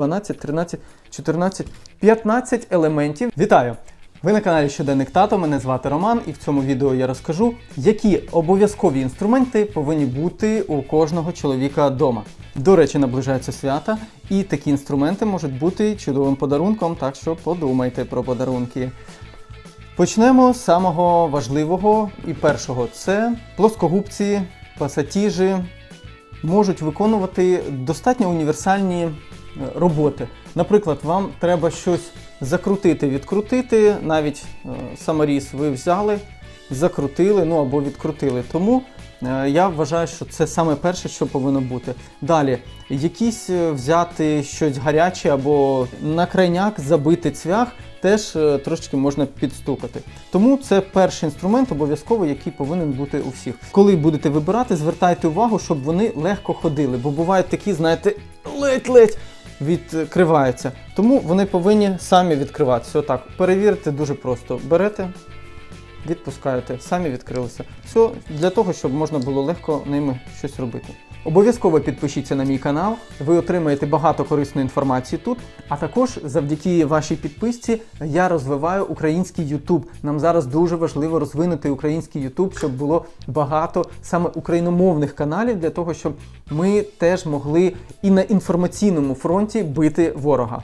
12, 13, 14, 15 елементів. Вітаю! Ви на каналі Щоденник Тато, мене звати Роман, і в цьому відео я розкажу, які обов'язкові інструменти повинні бути у кожного чоловіка вдома. До речі, наближаються свята, і такі інструменти можуть бути чудовим подарунком, так що подумайте про подарунки. Почнемо з самого важливого і першого це плоскогубці, пасатіжі, можуть виконувати достатньо універсальні роботи. Наприклад, вам треба щось закрутити, відкрутити, навіть е, саморіз ви взяли, закрутили, ну або відкрутили. Тому е, я вважаю, що це саме перше, що повинно бути. Далі, якісь е, взяти щось гаряче або на крайняк забити цвях. Теж е, трошечки можна підстукати. Тому це перший інструмент обов'язково, який повинен бути у всіх. Коли будете вибирати, звертайте увагу, щоб вони легко ходили, бо бувають такі, знаєте, ледь-ледь відкриваються. Тому вони повинні самі відкриватися. Отак. перевірити дуже просто. Берете, відпускаєте, самі відкрилися. Все для того, щоб можна було легко ними щось робити. Обов'язково підпишіться на мій канал, ви отримаєте багато корисної інформації тут. А також завдяки вашій підписці я розвиваю український YouTube. Нам зараз дуже важливо розвинути український YouTube, щоб було багато саме україномовних каналів для того, щоб ми теж могли і на інформаційному фронті бити ворога.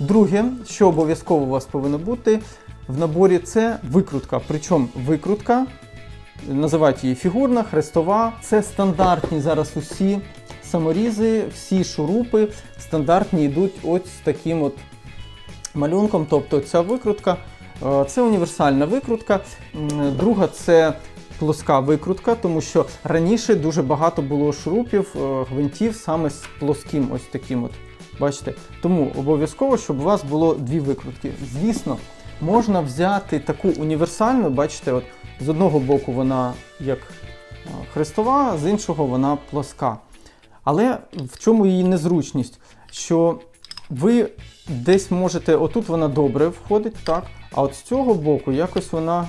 Друге, що обов'язково у вас повинно бути в наборі, це викрутка. Причому викрутка називають її фігурна, хрестова. Це стандартні зараз усі саморізи, всі шурупи стандартні йдуть ось з таким от малюнком. Тобто ця викрутка е, це універсальна викрутка. Друга це плоска викрутка, тому що раніше дуже багато було шурупів, е, гвинтів саме з плоским ось таким от. Бачите? Тому обов'язково, щоб у вас було дві викрутки. Звісно, можна взяти таку універсальну, бачите, от з одного боку вона як хрестова, з іншого вона плоска. Але в чому її незручність? Що ви десь можете, отут вона добре входить, так, а от з цього боку якось вона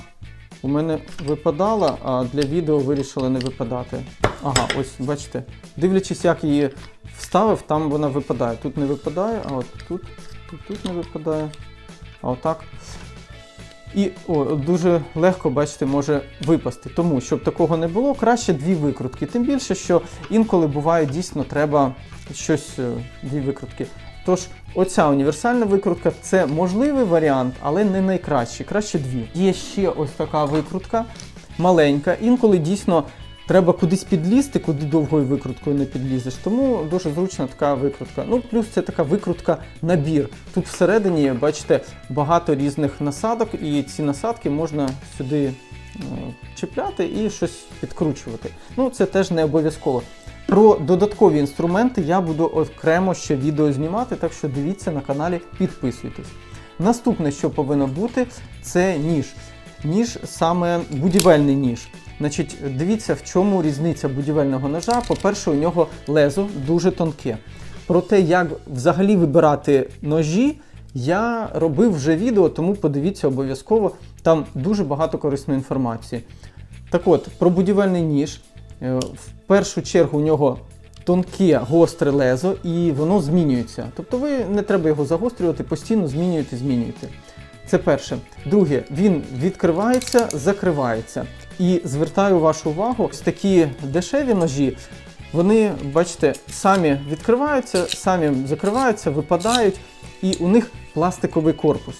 у мене випадала, а для відео вирішила не випадати. Ага, ось бачите. Дивлячись, як її вставив, там вона випадає. Тут не випадає, а от тут, тут, тут не випадає. А отак. І о, дуже легко, бачите, може випасти. Тому, щоб такого не було, краще дві викрутки. Тим більше, що інколи буває дійсно треба щось, е, дві викрутки. Тож, оця універсальна викрутка це можливий варіант, але не найкращий. Краще дві. Є ще ось така викрутка, маленька. Інколи дійсно треба кудись підлізти, куди довгою викруткою не підлізеш. Тому дуже зручна така викрутка. Ну, плюс це така викрутка набір. Тут всередині, бачите, багато різних насадок, і ці насадки можна сюди е, чіпляти і щось підкручувати. Ну, це теж не обов'язково. Про додаткові інструменти я буду окремо ще відео знімати, так що дивіться на каналі, підписуйтесь. Наступне, що повинно бути, це ніж. Ніж саме будівельний ніж. Значить, дивіться, в чому різниця будівельного ножа. По-перше, у нього лезо дуже тонке. Про те, як взагалі вибирати ножі, я робив вже відео, тому подивіться обов'язково. Там дуже багато корисної інформації. Так от, про будівельний ніж. Е, В першу чергу у нього тонке гостре лезо і воно змінюється. Тобто ви не треба його загострювати, постійно змінюєте, змінюєте. Це перше. Друге, він відкривається, закривається. І звертаю вашу увагу, ось такі дешеві ножі, вони, бачите, самі відкриваються, самі закриваються, випадають, і у них пластиковий корпус.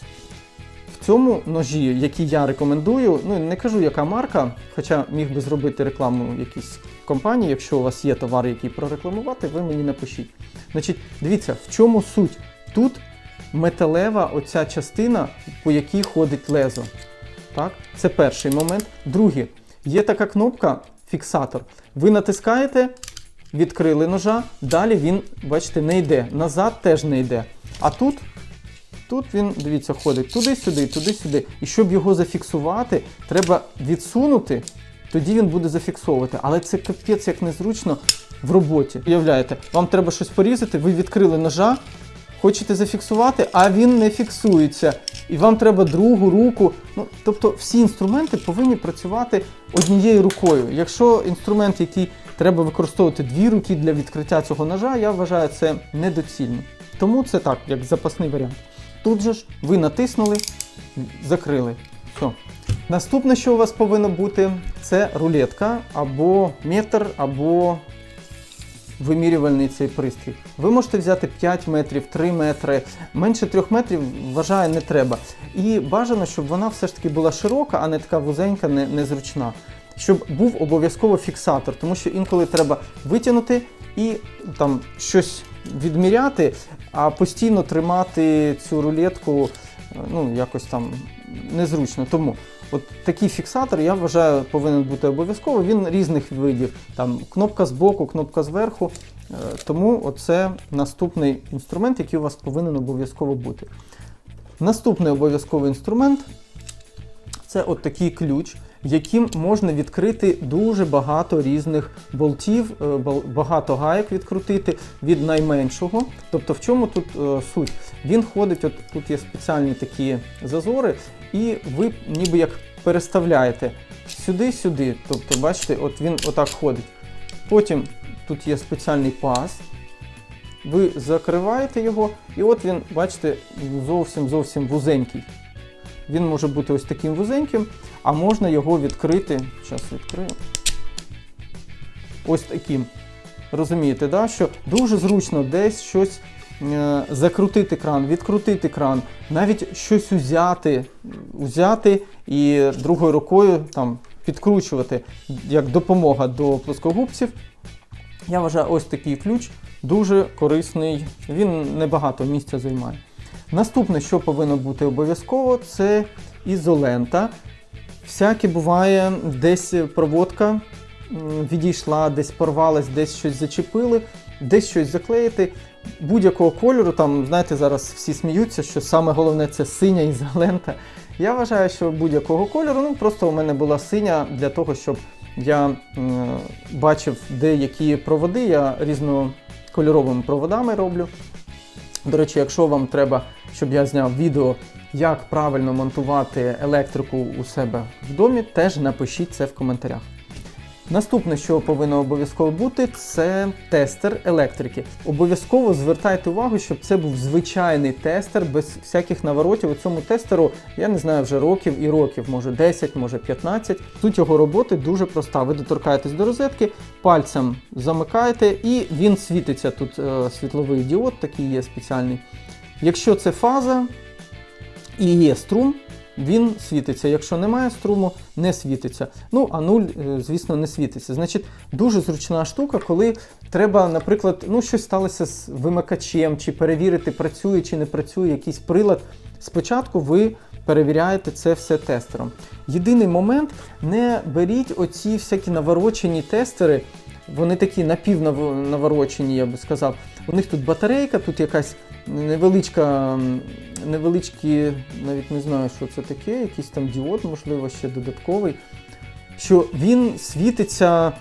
В цьому ножі, який я рекомендую, ну не кажу, яка марка, хоча міг би зробити рекламу якійсь компанії, якщо у вас є товар, який прорекламувати, ви мені напишіть. Значить, дивіться, в чому суть? Тут металева оця частина, по якій ходить лезо. Так? Це перший момент. Другий, є така кнопка фіксатор. Ви натискаєте, відкрили ножа, далі він, бачите, не йде. Назад теж не йде. А тут Тут він, дивіться, ходить туди-сюди, туди-сюди. І щоб його зафіксувати, треба відсунути, тоді він буде зафіксовувати. Але це капець як незручно в роботі. Уявляєте, вам треба щось порізати, ви відкрили ножа, хочете зафіксувати, а він не фіксується. І вам треба другу руку. Ну, тобто всі інструменти повинні працювати однією рукою. Якщо інструмент, який треба використовувати дві руки для відкриття цього ножа, я вважаю це недоцільно. Тому це так, як запасний варіант. Тут же ж ви натиснули, закрили. Все. Наступне, що у вас повинно бути, це рулетка або метр, або вимірювальний цей пристрій. Ви можете взяти 5 метрів, 3 метри, менше 3 метрів, вважаю, не треба. І бажано, щоб вона все ж таки була широка, а не така вузенька, не, незручна. Щоб був обов'язково фіксатор, тому що інколи треба витягнути і там щось відміряти, а постійно тримати цю рулетку ну, якось там незручно. Тому от такий фіксатор, я вважаю, повинен бути обов'язково. Він різних видів. Там кнопка збоку, кнопка зверху. Е, Тому оце наступний інструмент, який у вас повинен обов'язково бути. Наступний обов'язковий інструмент це от такий ключ, яким можна відкрити дуже багато різних болтів, е, багато гайок відкрутити від найменшого. Тобто, в чому тут е, суть? Він ходить, от тут є спеціальні такі зазори, і ви ніби як переставляєте сюди-сюди. Тобто, бачите, от він отак ходить. Потім тут є спеціальний паз. Ви закриваєте його, і от він, бачите, зовсім зовсім вузенький. Він може бути ось таким вузеньким, а можна його відкрити. Зараз відкрию. Ось таким. Розумієте, да? що дуже зручно десь щось закрутити кран, відкрутити кран, навіть щось узяти, узяти і другою рукою там, підкручувати як допомога до плоскогубців. Я вважаю, ось такий ключ дуже корисний, він небагато місця займає. Наступне, що повинно бути обов'язково, це ізолента. Всяке буває, десь проводка відійшла, десь порвалась, десь щось зачепили, десь щось заклеїти. Будь-якого кольору, там, знаєте, зараз всі сміються, що саме головне це синя ізолента. Я вважаю, що будь-якого кольору, ну просто у мене була синя для того, щоб я м, бачив деякі проводи, я різнокольоровими проводами роблю. До речі, якщо вам треба, щоб я зняв відео, як правильно монтувати електрику у себе в домі, теж напишіть це в коментарях. Наступне, що повинно обов'язково бути, це тестер електрики. Обов'язково звертайте увагу, щоб це був звичайний тестер без всяких наворотів. У цьому тестеру я не знаю вже років і років, може 10, може 15. Тут його роботи дуже проста. Ви доторкаєтесь до розетки, пальцем замикаєте, і він світиться. Тут е, світловий діод, такий є спеціальний. Якщо це фаза і є струм, він світиться. Якщо немає струму, не світиться. Ну, а нуль, е, звісно, не світиться. Значить, дуже зручна штука, коли треба, наприклад, ну, щось сталося з вимикачем, чи перевірити, працює чи не працює якийсь прилад. Спочатку ви перевіряєте це все тестером. Єдиний момент, не беріть оці всякі наворочені тестери. Вони такі напівнаворочені, я би сказав. У них тут батарейка, тут якась невеличка, невеличкі, навіть не знаю, що це таке, якийсь там діод, можливо, ще додатковий. Що він світиться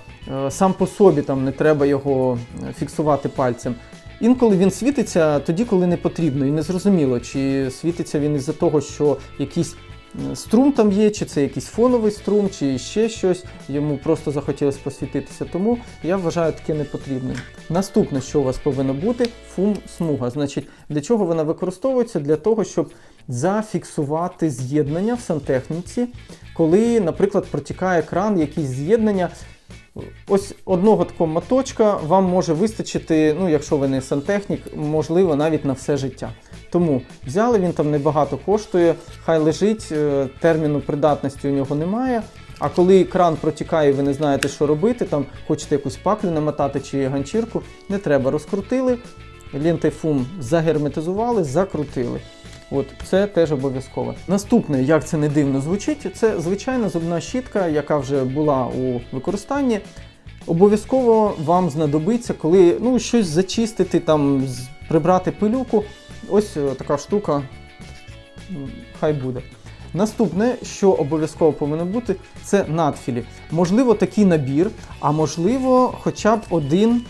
е, сам по собі, там не треба його е, фіксувати пальцем. Інколи він світиться тоді, коли не потрібно, і не зрозуміло, чи світиться він із-за того, що якийсь е, струм там є, чи це якийсь фоновий струм, чи ще щось. Йому просто захотілося посвітитися. Тому я вважаю таке непотрібним. Наступне, що у вас повинно бути, фум-смуга. Значить, для чого вона використовується? Для того, щоб зафіксувати з'єднання в сантехніці, коли, наприклад, протікає кран, якісь з'єднання. Ось одного такого моточка вам може вистачити, ну, якщо ви не сантехнік, можливо, навіть на все життя. Тому взяли, він там небагато коштує, хай лежить, е, терміну придатності у нього немає. А коли кран протікає, ви не знаєте, що робити, там хочете якусь паклю намотати чи ганчірку, не треба. Розкрутили, лентайфум загерметизували, закрутили. От це теж обов'язково. Наступне, як це не дивно звучить, це звичайна зубна щітка, яка вже була у використанні. Обов'язково вам знадобиться, коли ну, щось зачистити, там, прибрати пилюку. Ось е, така штука, хай буде. Наступне, що обов'язково повинно бути, це надфілі. Можливо, такий набір, а можливо, хоча б один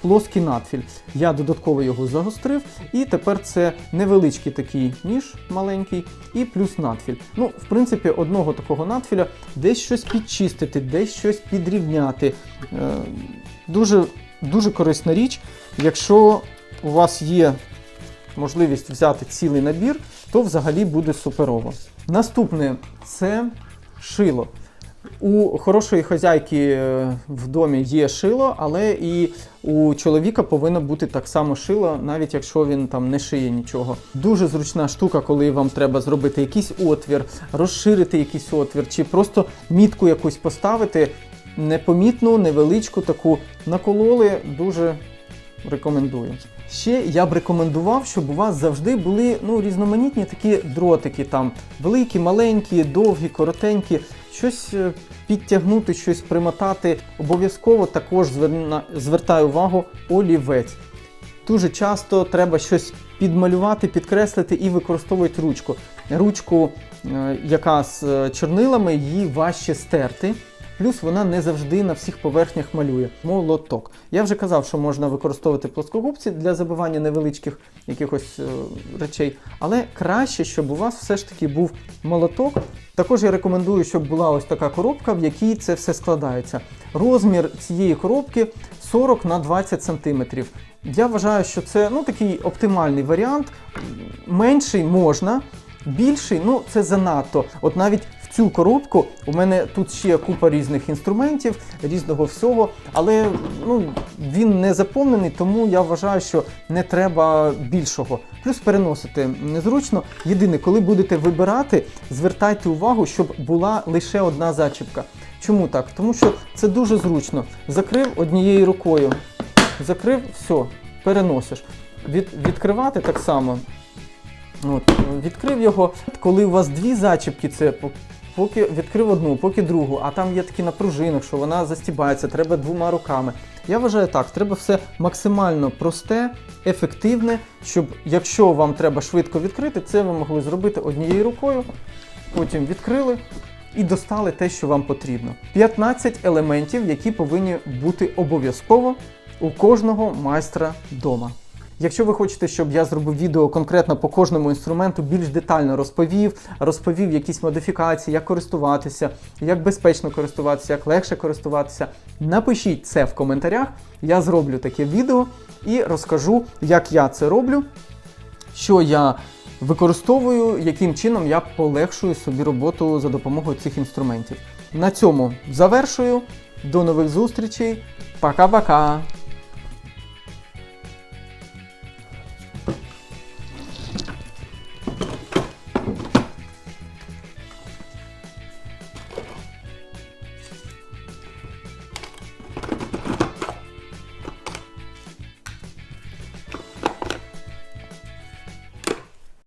плоский надфіль. Я додатково його загострив, і тепер це невеличкий такий ніж маленький, і плюс надфіль. Ну, в принципі, одного такого надфіля десь щось підчистити, десь щось підрівняти. Е, дуже, дуже корисна річ. Якщо у вас є можливість взяти цілий набір, то взагалі буде суперово. Наступне це шило. У хорошої хазяйки е, в домі є шило, але і у чоловіка повинно бути так само шило, навіть якщо він там не шиє нічого. Дуже зручна штука, коли вам треба зробити якийсь отвір, розширити якийсь отвір, чи просто мітку якусь поставити. Непомітну, невеличку таку накололи, дуже рекомендую. Ще я б рекомендував, щоб у вас завжди були ну, різноманітні такі дротики, там великі, маленькі, довгі, коротенькі, щось е, підтягнути, щось примотати. Обов'язково також звертаю увагу олівець. Дуже часто треба щось підмалювати, підкреслити і використовують ручку. Ручку, е, яка з е, чорнилами, її важче стерти. Плюс вона не завжди на всіх поверхнях малює. Молоток. Я вже казав, що можна використовувати плоскогубці для забивання невеличких якихось е, речей, але краще, щоб у вас все ж таки був молоток. Також я рекомендую, щоб була ось така коробка, в якій це все складається. Розмір цієї коробки 40 на 20 см. Я вважаю, що це ну, такий оптимальний варіант. Менший можна, більший ну це занадто. От навіть в цю коробку у мене тут ще купа різних інструментів, різного всього, але ну, він не заповнений, тому я вважаю, що не треба більшого. Плюс переносити незручно. Єдине, коли будете вибирати, звертайте увагу, щоб була лише одна зачіпка. Чому так? Тому що це дуже зручно. Закрив однією рукою, закрив, все, переносиш. Від, відкривати так само. От, відкрив його. Коли у вас дві зачіпки, це поки відкрив одну, поки другу, а там є такі на пружинах, що вона застібається, треба двома руками. Я вважаю так, треба все максимально просте, ефективне, щоб якщо вам треба швидко відкрити, це ви могли зробити однією рукою, потім відкрили і достали те, що вам потрібно. 15 елементів, які повинні бути обов'язково у кожного майстра вдома. Якщо ви хочете, щоб я зробив відео конкретно по кожному інструменту, більш детально розповів, розповів якісь модифікації, як користуватися, як безпечно користуватися, як легше користуватися, напишіть це в коментарях. Я зроблю таке відео і розкажу, як я це роблю, що я використовую, яким чином я полегшую собі роботу за допомогою цих інструментів. На цьому завершую. До нових зустрічей. Пока-пока!